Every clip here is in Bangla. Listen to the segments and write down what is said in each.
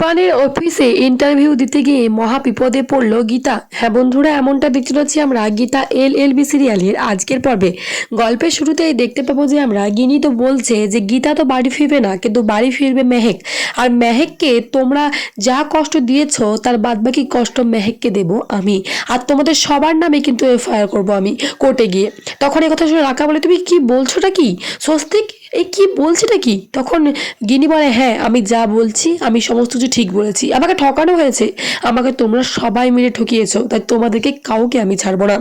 পানের অফিসে ইন্টারভিউ দিতে গিয়ে মহা বিপদে পড়ল গীতা। হ্যাঁ বন্ধুরা, এমনটা দেখতে পাচ্ছি আমরা গীতা এল এল বি সিরিয়ালের আজকের পর্বে। গল্পের শুরুতেই দেখতে পাবো যে আমরা, গিনি তো বলছে যে গীতা তো বাড়ি ফিরবে না, কিন্তু বাড়ি ফিরবে মেহেক। আর মেহেককে তোমরা যা কষ্ট দিয়েছ, তার বাদবাকি কষ্ট মেহেককে দেব আমি। আর তোমাদের সবার নামে কিন্তু এফআইআর করব আমি কোর্টে গিয়ে। তখন কথা শুনে রাখা বলে, তুমি কি বলছোটা কি? স্বস্তিক? এই কি বলছিটা কি? তখন গিনি বলে হ্যাঁ আমি যা বলছি, আমি সমস্ত কিছু ঠিক বলেছি। আমাকে ঠকানো হয়েছে। আমাকে তোমরা সবাই মিলে ঠকিয়েছো, তাই তোমাদেরকে কাউকে আমি ছাড়বো না।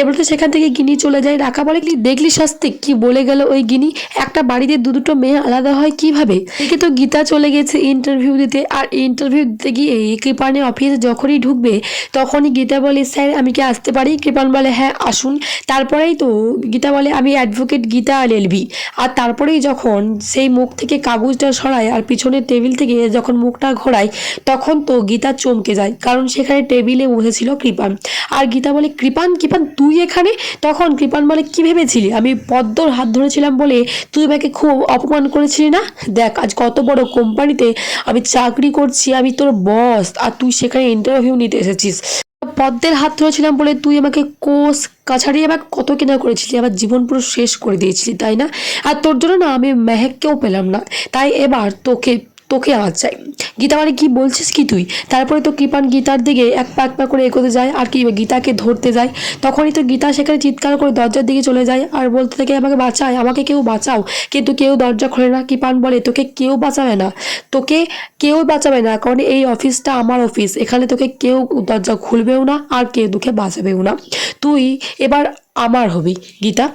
এবার তো সেখান থেকে গিনি চলে যায়, রাখা বলে, কি দেখলি স্বস্তিক কি বলে গেল ওই গিনি একটা বাড়িতে দু দুটো মেয়ে আলাদা হয় কীভাবে? একে তো গীতা চলে গেছে ইন্টারভিউ দিতে, আর ইন্টারভিউ দিতে গিয়ে কৃপানের অফিসে যখনই ঢুকবে, তখনই গীতা বলে, স্যার, আমি কি আসতে পারি? কৃপান বলে হ্যাঁ আসুন। তারপরেই তো গীতা বলে, আমি অ্যাডভোকেট গীতা আর এলবি আর তারপরেই যখন সেই মুখ থেকে কাগজটা সরায় আর পিছনের টেবিল থেকে যখন মুখটা ঘোরায়, তখন তো গীতা চমকে যায়, কারণ সেখানে টেবিলে বসেছিল কৃপান। আর গীতা বলে, কৃপান কৃপান, তুই এখানে? তখন কৃপান বলে, কি ভেবেছিলি? আমি পদ্মর হাত ধরেছিলাম বলে তুই আমাকে খুব অপমান করেছিলি না? দেখ, আজ কত বড় কোম্পানিতে আমি চাকরি করছি, আমি তোর বস আর তুই সেখানে ইন্টারভিউ নিতে এসেছিস। পদ্মের হাত ধরেছিলাম বলে তুই আমাকে কোষ কাছাড়ি আবার কত কেনা করেছিলি? আবার জীবন পুরো শেষ করে দিয়েছিলি, তাই না? আর তোর জন্য না আমি মেহেককেও পেলাম না। তাই এবার তোকে তোকে আমার চাই। গীতা মানে কি বলছিস কি তুই? তারপরে তো কৃপান গীতার দিকে এক পা এক পা করে এগোতে যায়, আর কি গীতাকে ধরতে যায়। তখনই তো গীতা সেখানে চিৎকার করে দরজার দিকে চলে যায় আর বলতে থাকে, আমাকে বাঁচায় আমাকে কেউ বাঁচাও। কিন্তু কেউ দরজা খোলে না। কৃপান বলে, তোকে কেউ বাঁচাবে না। তোকে কেউ বাঁচাবে না, কারণ এই অফিসটা আমার অফিস। এখানে তোকে কেউ দরজা খুলবেও না, আর কেউ তোকে বাঁচাবেও না। তুই এবার আমার হবি। গীতা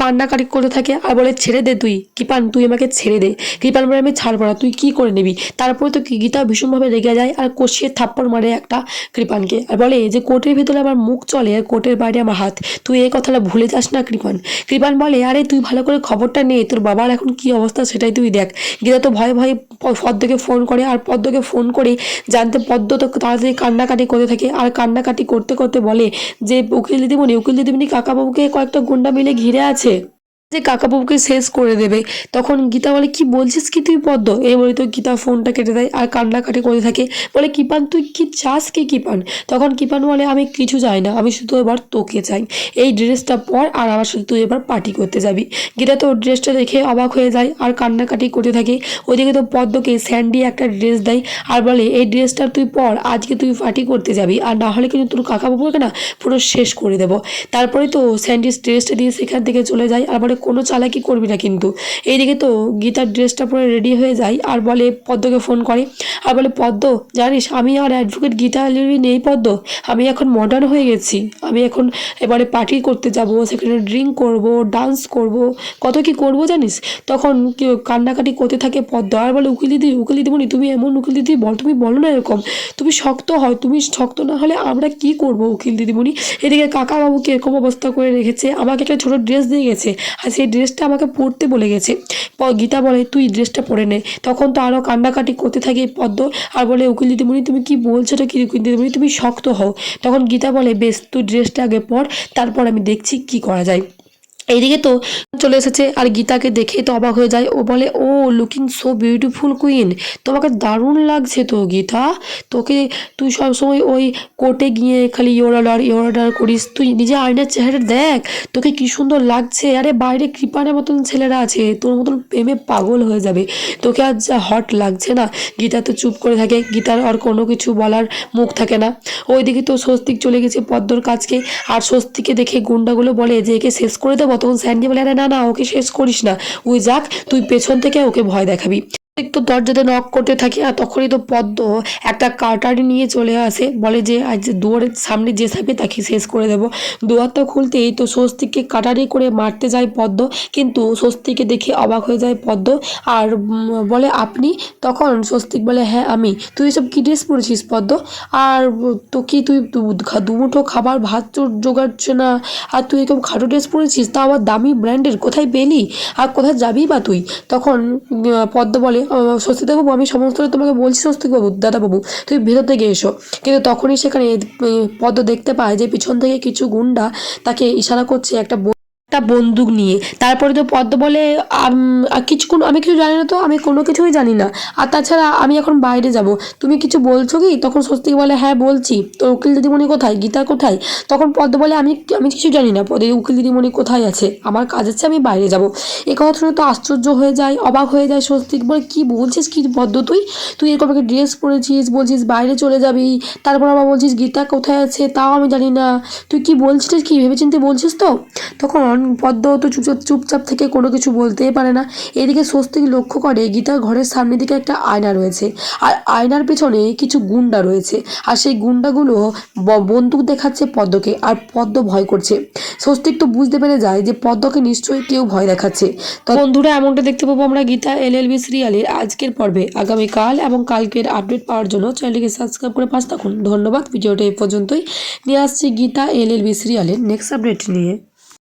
কান্নাকাটি করতে থাকে, আর বলে, ছেড়ে দে তুই। কৃপান তুই আমাকে ছেড়ে দে। কৃপান বলে, আমি ছাড়বো না। তুই কি করে নিবি? তারপরে তো গীতা ভীষণভাবে রেগে যায় আর কষিয়ে থাপ্পড় মারে একটা কৃপানকে আর বলে যে কোর্টের ভিতরে আমার মুখ চলে, আর কোর্টের বাইরে আমার হাত, তুই এই কথাটা ভুলে যাস না কৃপান কৃপান বলে, আরে, তুই ভালো করে খবরটা নে, তোর বাবার এখন কি অবস্থা সেটাই তুই দেখ। গীতা তো ভয়ে ভয়ে পদ্মকে ফোন করে আর পদ্মকে ফোন করে জানতে পদ্ম তো তাড়াতাড়ি কান্নাকাটি করতে থাকে আর কান্নাকাটি করতে করতে বলে যে, উকিল দিদিমণি উকিল দিদিমণি কাকাবাবুকে কয়েকটা গুন্ডা মিলে ঘিরে আছে। marché যে কাকাবাবুকে শেষ করে দেবে। তখন গীতা বলে, কি বলছিস কি তুই পদ্ম? এই বলে তো গীতা ফোনটা কেটে দেয় আর কান্নাকাটি করে থাকে। বলে, কিপান, তুই কি চাস কি কিপান? তখন কিপান বলে, আমি কিছু চাই না, আমি শুধু এবার তোকে চাই। এই ড্রেসটা পর আর আমার সাথে তুই এবার পার্টি করতে যাবি। গীতা তো ড্রেসটা দেখে অবাক হয়ে যায় আর কান্নাকাটি করতে থাকে। ওইদিকে তো পদ্মকে স্যান্ডি একটা ড্রেস দেয় আর বলে, এই ড্রেসটা তুই পর, আজকে তুই পার্টি করতে যাবি আর না হলে কিন্তু তোর কাকাবাবুকে না পুরো শেষ করে দেবো। তারপরে তো স্যান্ডিস ড্রেসটা দিয়ে সেখান থেকে চলে যায় আর বলে কোনো চালাকি করবি না কিন্তু। এইদিকে তো গীতার ড্রেসটা পরে রেডি হয়ে যায়, আর বলে পদ্মকে ফোন করে। আর বলে, পদ্ম, জানিস আমি আর অ্যাডভোকেট গীতা আলিরি নেই পদ্ম, আমি এখন মডার্ন হয়ে গেছি। আমি এখন এবারে পার্টি করতে যাব, সেখানে ড্রিঙ্ক করব ডান্স করব। কত কি করব জানিস? তখন কেউ কান্নাকাটি করতে থাকে পদ্ম, আর বলে, উকিল দিদি, উকিল দিদিমণি, তুমি এমন উকিল দিদি বল, তুমি বলো না এরকম। তুমি শক্ত হয়, তুমি শক্ত না হলে আমরা কি করব উকিল দিদিমণি? এদিকে কাকা বাবুকে এরকম অবস্থা করে রেখেছে, আমাকে একটা ছোটো ড্রেস দিয়ে গেছে। আর সেই ড্রেসটা আমাকে পরতে বলে গেছে। গীতা বলে, তুই ড্রেসটা পরে নে। তখন তো আরও কান্নাকাটি করতে থাকে পদ্ম আর বলে, উকিল দিদিমণি, তুমি কি বলছো এটা কি উকিল দিদিমণি? তুমি শক্ত হও। তখন গীতা বলে, বেশ, তুই ড্রেসটা আগে পর, তারপর আমি দেখছি কি করা যায়। এইদিকে তো চলে এসেছে আর গীতাকে দেখে তো অবাক হয়ে যায়। ও বলে, ও লুকিং সো বিউটিফুল কুইন তোমাকে দারুণ লাগছে তো গীতা। তোকে তুই সবসময় ওই কোর্টে গিয়ে খালি ইয়োর অর্ডার ইয়োর অর্ডার করিস। তুই নিজে আয়নার চেহারা দেখ, তোকে কি সুন্দর লাগছে। আরে, বাইরে কৃপানের মতন ছেলেরা আছে, তোর মতন প্রেমে পাগল হয়ে যাবে। তোকে আজ যা হট লাগছে না। গীতা তো চুপ করে থাকে, গীতার আর কোনো কিছু বলার মুখ থাকে না। ওইদিকে তো স্বস্তিক চলে গেছে পদ্মর কাজকে আর স্বস্তিকে দেখে গুন্ডাগুলো বলে যে, একে শেষ করে দেবো? তখন স্যান্ডি বলে, আরে, না না ওকে শেষ করিস না। ওই যাক তুই পেছন থেকে ওকে ভয় দেখাবি। একটু দরজাতে নক করতে থাকে আর তখনই তো পদ্ম একটা কাটারি নিয়ে চলে আসে। বলে যে আজ দুয়ারের সামনে যে থাকবে তাকে শেষ করে দেবো। দুয়ারটা খুলতেই তো স্বস্তিককে কাটারি করে মারতে যায় পদ্ম। কিন্তু স্বস্তিকে দেখে অবাক হয়ে যায় পদ্ম। আর বলে আপনি? তখন স্বস্তিক বলে হ্যাঁ আমি। তুই সব কী ড্রেস পরেছিস পদ্ম? আর তো কি তুই দুমুঠো খাবার ভাত চোর জোগাচ্ছ না? আর তুই এরকম খাটো ড্রেস পরেছিস? তা আবার দামি ব্র্যান্ডের কোথায় পেলি? আর কোথায় যাবি বা তুই? তখন পদ্ম বলে "আহ, স্বস্তিকবাবু আমি সমস্ত তোমাকে বলছি স্বস্তিকবাবু দাদাবাবু, তুমি ভেতর থেকে এসো। কিন্তু তখনই সেখানে পদ্ম দেখতে পায় যে পিছন থেকে কিছু গুন্ডা তাকে ইশারা করছে, একটা একটা বন্দুক নিয়ে। তারপরে তো পদ্ম বলে কিছুক্ষণ, আমি কিছু জানি না তো, আমি কোনো কিছুই জানি না। আর তাছাড়া আমি এখন বাইরে যাব। তুমি কিছু বলছো কি? তখন স্বস্তিক বলে হ্যাঁ বলছি। তো উকিল দিদিমণি কোথায়? গীতা কোথায়? তখন পদ্ম বলে, আমি আমি কিছু জানি না। পদে উকিল দিদিমণি কোথায় আছে? আমার কাজ আছে আমি বাইরে যাব। এ কথা শুনে তো আশ্চর্য হয়ে যায়, অবাক হয়ে যায় স্বস্তিক বলে, কি বলছিস কি পদ্ম তুই? তুই এরকম একটা ড্রেস পরেছিস, বলছিস বাইরে চলে যাবি। তারপর আবার বলছিস গীতা কোথায় আছে? তাও আমি জানি না। তুই কি বলছিস কি? ভেবেচিন্তে বলছিস তো? তখন পদ্ম তো চুপচাপ চুপচাপ থেকে কোনো কিছু বলতেই পারে না। এদিকে স্বস্তিক লক্ষ্য করে গীতার ঘরের সামনের দিকে একটা আয়না রয়েছে। আর আয়নার পেছনে কিছু গুন্ডা রয়েছে। আর সেই গুন্ডাগুলো বন্দুক দেখাচ্ছে পদ্মকে আর পদ্ম ভয় করছে। স্বস্তিক তো বুঝতে পেরে যায় যে পদ্মকে নিশ্চয়ই কেউ ভয় দেখাচ্ছে। তো বন্ধুরা, এমনটা দেখতে পাবো আমরা গীতা এল এল বি সিরিয়ালের আজকের পর্বে। আগামীকাল এবং কালকের আপডেট পাওয়ার জন্য চ্যানেলটিকে সাবস্ক্রাইব করে পাশ থাকুন। ধন্যবাদ। ভিডিওটা এই পর্যন্তই। নিয়ে আসছি গীতা এল এল বি সিরিয়ালের নেক্সট আপডেট নিয়ে।